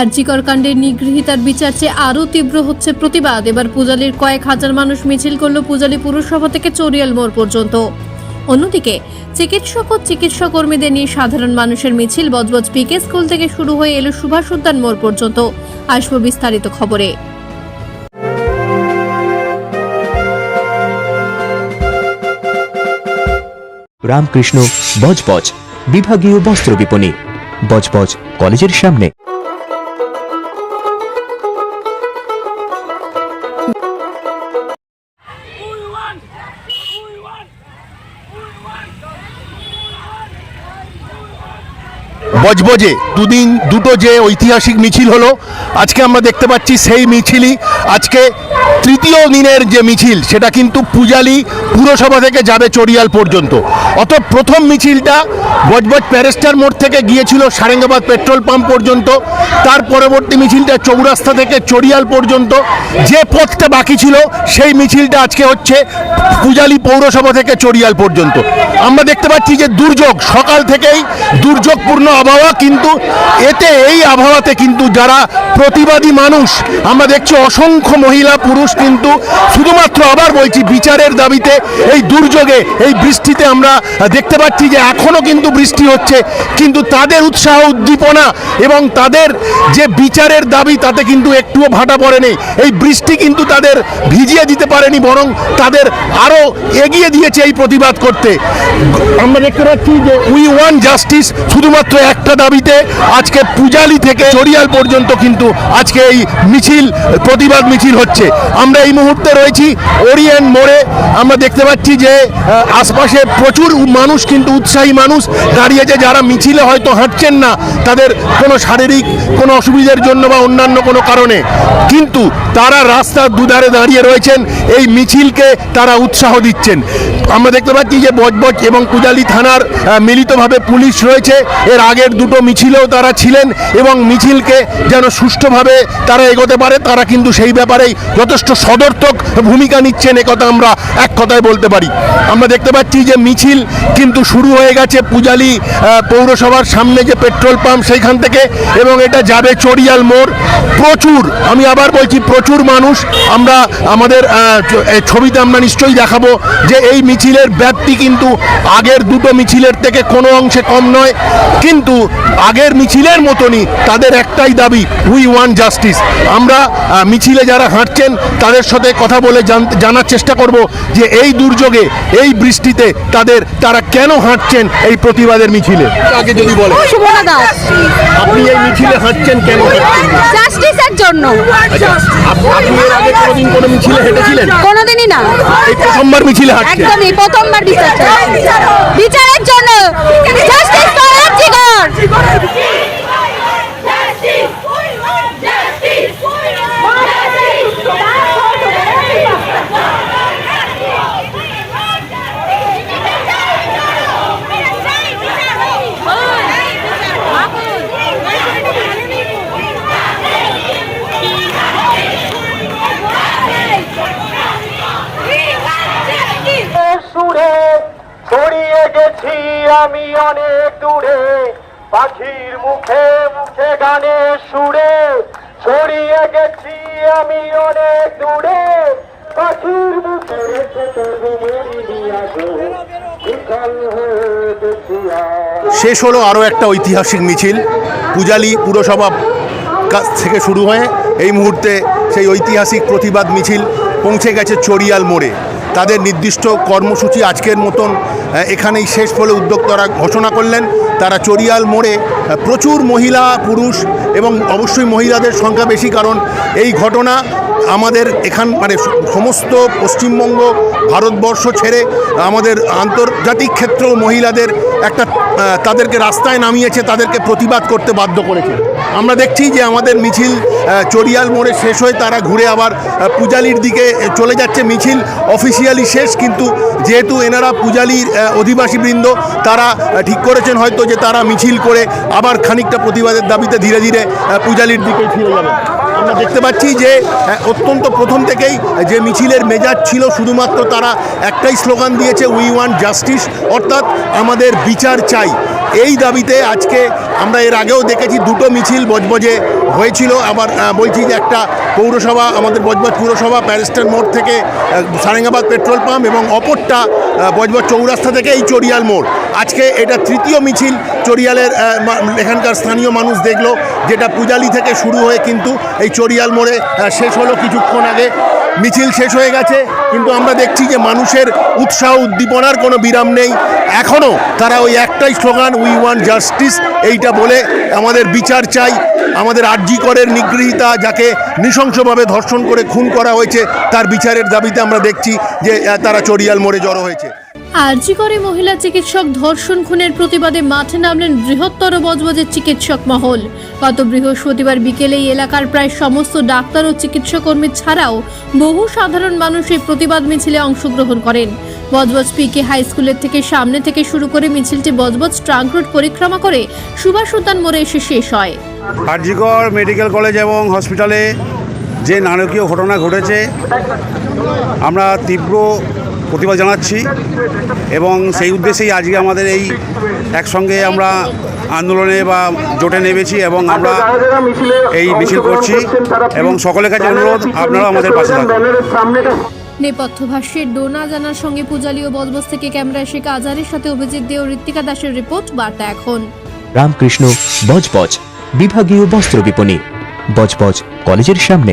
আরজিকর কাণ্ডের নিগৃহীতার বিচার চেয়ে আরও তীব্র হচ্ছে প্রতিবাদ। এবার পূজালির কয়েক হাজার মানুষ মিছিল করল পূজালি পুরসভা থেকে চরিয়াল মোড় পর্যন্ত। অন্যদিকে, চিকিৎসক ও চিকিৎসা কর্মীদের নিয়ে সাধারণ মানুষের মিছিল বজবজ পিকে স্কুল থেকে শুরু হয়ে এলো সুভাষ উদ্যান মোড় পর্যন্ত। আসব বিস্তারিত খবরে। রামকৃষ্ণ বজবজ, বিভাগীয় বস্ত্র বিপণী। বজবজ কলেজের সামনে। বজবজে। দুদিন দুটো যে ঐতিহাসিক মিছিল হলো আজকে আমরা দেখতে পাচ্ছি সেই মিছিলই আজকে তৃতীয় দিনের যে মিছিল, সেটা কিন্তু পূজালি পুরসভা থেকে যাবে চড়িয়াল পর্যন্ত। অত প্রথম মিছিলটা বজবজ প্যারেস্টার মোড় থেকে গিয়েছিল সারেঙ্গাবাদ পেট্রোল পাম্প পর্যন্ত। তার পরবর্তী মিছিলটা চৌরাস্তা থেকে চড়িয়াল পর্যন্ত। যে পথটা বাকি ছিল, সেই মিছিলটা আজকে হচ্ছে পূজালি পৌরসভা থেকে চড়িয়াল পর্যন্ত। আমরা দেখতে পাচ্ছি যে দুর্যোগ, সকাল থেকেই দুর্যোগপূর্ণ আবহাওয়া, কিন্তু এতে এই আবহাওয়াতে কিন্তু যারা প্রতিবাদী মানুষ, আমরা দেখছি অসংখ্য মহিলা, পুরুষ কিন্তু শুধুমাত্র আবার বলছি বিচারের দাবিতে এই দুর্যোগে, এই বৃষ্টিতে আমরা দেখতে পাচ্ছি যে এখনও কিন্তু বৃষ্টি হচ্ছে, কিন্তু তাদের উৎসাহ উদ্দীপনা এবং তাদের যে বিচারের দাবি তাতে কিন্তু একটুও ভাটা পড়েনি। এই বৃষ্টি কিন্তু তাদের ভিজিয়ে দিতে পারেনি, বরং তাদের আরও এগিয়ে দিয়েছে এই প্রতিবাদ করতে। আমরা দেখতে পাচ্ছি যে উই ওয়ান জাস্টিস শুধুমাত্র একটা দাবিতে আজকে পূজালি থেকে চড়িয়াল পর্যন্ত কিন্তু আজকে এই মিছিল প্রতিবাদ মিছিল হচ্ছে। আমরা এই মুহূর্তে রয়েছি ওরিয়েন্ট মোড়ে। আমরা দেখতে পাচ্ছি যে আশপাশে প্রচুর মানুষ, কিন্তু উৎসাহী মানুষ দাঁড়িয়েছে যারা মিছিলে হয়তো হাঁটছেন না তাদের কোনো শারীরিক, কোনো অসুবিধার জন্য বা অন্যান্য কোনো কারণে। কিন্তু তারা রাস্তার দুধারে দাঁড়িয়ে রয়েছেন, এই মিছিলকে তারা উৎসাহ দিচ্ছেন। আমরা দেখতে পাচ্ছি যে বজবজ এবং কুজালি থানার মিলিতভাবে পুলিশ রয়েছে। এর আগের দুটো মিছিলেও তারা ছিলেন এবং মিছিলকে যেন সুষ্ঠুভাবে তারা এগোতে পারে, তারা কিন্তু সেই ব্যাপারেই যথেষ্ট সদর্থক ভূমিকা নিচ্ছেন একথা আমরা এক কথায় বলতে পারি। আমরা দেখতে পাচ্ছি যে মিছিল কিন্তু শুরু হয়ে গেছে পূজালি পৌরসভার সামনে যে পেট্রোল পাম্প সেইখান থেকে এবং এটা যাবে চড়িয়াল মোড়। প্রচুর, আমি আবার বলছি প্রচুর মানুষ। আমরা আমাদের ছবিতে আমরা নিশ্চয়ই দেখাবো যে এই মিছিলের ব্যাপ্তি কিন্তু আগের দুটো মিছিলের থেকে কোনো অংশে কম নয়। কিন্তু আগের মিছিলের মতনই তাদের একটাই দাবি উই ওয়ান জাস্টিস আমরা মিছিলে যারা হাঁটছেন তাদের সাথে কথা বলে জান- জানার চেষ্টা করব যে এই দুর্যোগে এই বৃষ্টিতে তাদের তারা কেন হাঁটছেন এই প্রতিবাদের মিছিলে? আগে যদি বলে আপনি এই মিছিলে হাঁটছেন কেন? জাস্টিসের জন্য। আচ্ছা, আপনি এর আগে কোনোদিন কোনো মিছিলে হেঁটেছিলেন? কোনোদিনই না। এই প্রথমবার মিছিলে হাঁটছেন? একদমই প্রথমবার বিচার বিচারের জন্য। জাস্টিস ফর আর্জিকর সুরে ছড়িয়ে গেছি আমি অনেক দূরে পাখির মুখে মুখে গানে সুরে, ছড়িয়ে গেছি আমি অনেক দূরে। পাখির মুখে। শেষ হলো আরও একটা ঐতিহাসিক মিছিল। পূজালি পুরসভা কাছ থেকে শুরু হয়ে এই মুহূর্তে সেই ঐতিহাসিক প্রতিবাদ মিছিল পৌঁছে গেছে চড়িয়াল মোড়ে। তাদের নির্দিষ্ট কর্মসূচি আজকের মতন এখানেই শেষ বলে উদ্যোক্তারা ঘোষণা করলেন। তারা চরিয়াল মোড়ে প্রচুর মহিলা, পুরুষ এবং অবশ্যই মহিলাদের সংখ্যা বেশি কারণ এই ঘটনা আমাদের এখান মানে সমস্ত পশ্চিমবঙ্গ, ভারতবর্ষ ছেড়ে আমাদের আন্তর্জাতিক ক্ষেত্রেও মহিলাদের একটা তাদেরকে রাস্তায় নামিয়েছে, তাদেরকে প্রতিবাদ করতে বাধ্য করেছে। আমরা দেখছি যে আমাদের মিছিল চড়িয়াল মোড়ে শেষ হয়ে তারা ঘুরে আবার পূজালির দিকে চলে যাচ্ছে। মিছিল অফিসিয়ালি শেষ, কিন্তু যেহেতু এনারা পূজালির অধিবাসীবৃন্দ তারা ঠিক করেছেন হয়তো যে তারা মিছিল করে আবার খানিকটা প্রতিবাদের দাবিতে ধীরে ধীরে পূজালির দিকে ফিরে যাবে আমরা দেখতে পাচ্ছি যে অত্যন্ত প্রথম থেকেই যে মিছিলের মেজাজ ছিল শুধুমাত্র তারা একটাই স্লোগান দিয়েছে উই ওয়ান্ট জাস্টিস অর্থাৎ আমাদের বিচার চাই। এই দাবিতে আজকে আমরা এর আগেও দেখেছি দুটো মিছিল বজবজে হয়েছিল। আবার বলছি যে একটা পৌরসভা, আমাদের বজবজ পুরসভা প্যারিস্টার মোড় থেকে সারেঙ্গাবাদ পেট্রোল পাম্প এবং অপরটা বজবজ চৌরাস্তা থেকে এই চড়িয়াল মোড়। আজকে এটা তৃতীয় মিছিল চড়িয়ালের এখানকার স্থানীয় মানুষ দেখল, যেটা পূজালি থেকে শুরু হয়ে কিন্তু এই চড়িয়াল মোড়ে শেষ হলো কিছুক্ষণ আগে। মিছিল শেষ হয়ে গেছে। কিন্তু আমরা দেখছি যে মানুষের উৎসাহ উদ্দীপনার কোনো বিরাম নেই। এখনও তারা ওই একটাই স্লোগান উই ওয়ান জাস্টিস এইটা বলে আমাদের বিচার চাই। আমাদের আর্জি করের নিগৃহীতা যাকে নৃশংসভাবে ধর্ষণ করে খুন করা হয়েছে, তার বিচারের দাবিতে আমরা দেখছি যে তারা চড়িয়াল মোড়ে জড়ো হয়েছে। আরজি করে মহিলা চিকিৎসক ধর্ষণ খুনের প্রতিবাদে মাঠে নামলেন বৃহত্তর বজবজের চিকিৎসক মহল। গত বৃহস্পতিবার বিকেলে এলাকার প্রায় সমস্ত ডাক্তার ও চিকিৎসা কর্মী ছাড়াও বহু সাধারণ মানুষ এই প্রতিবাদ মিছিলে অংশগ্রহণ করেন। বজবজ পিকে হাই স্কুলের থেকে সামনে থেকে শুরু করে মিছিলটি বজবজ ট্রাঙ্ক রোড পরিক্রমা করে সুভাষ উদ্যান মোড়ে এসে শেষ হয়। আরজিকর মেডিকেল কলেজ এবং হসপিটালে যে নারকীয় ঘটনা ঘটেছে, আমরা তীব্র প্রতিবাদ জানাচ্ছি এবং সেই উদ্দেশ্যেই আজকে আমাদের এই একসঙ্গে আমরা আন্দোলনে বা জোটে নেমেছি এবং আমরা এই মিছিল করছি এবং সকলের কাছে অনুরোধ আপনারাও আমাদের পাশে থাকুন। নেপথ্য ভাষ্যের ডোনা জানার সঙ্গে পূজালি ও বজবজ থেকে ক্যামেরায় শেখ আজারের সাথে অভিজিৎ দে ও ঋত্বিকা দাসের রিপোর্ট বার্তা এখন। রামকৃষ্ণ বজবজ বিভাগীয় বস্ত্র বিপণী বজবজ কলেজের সামনে।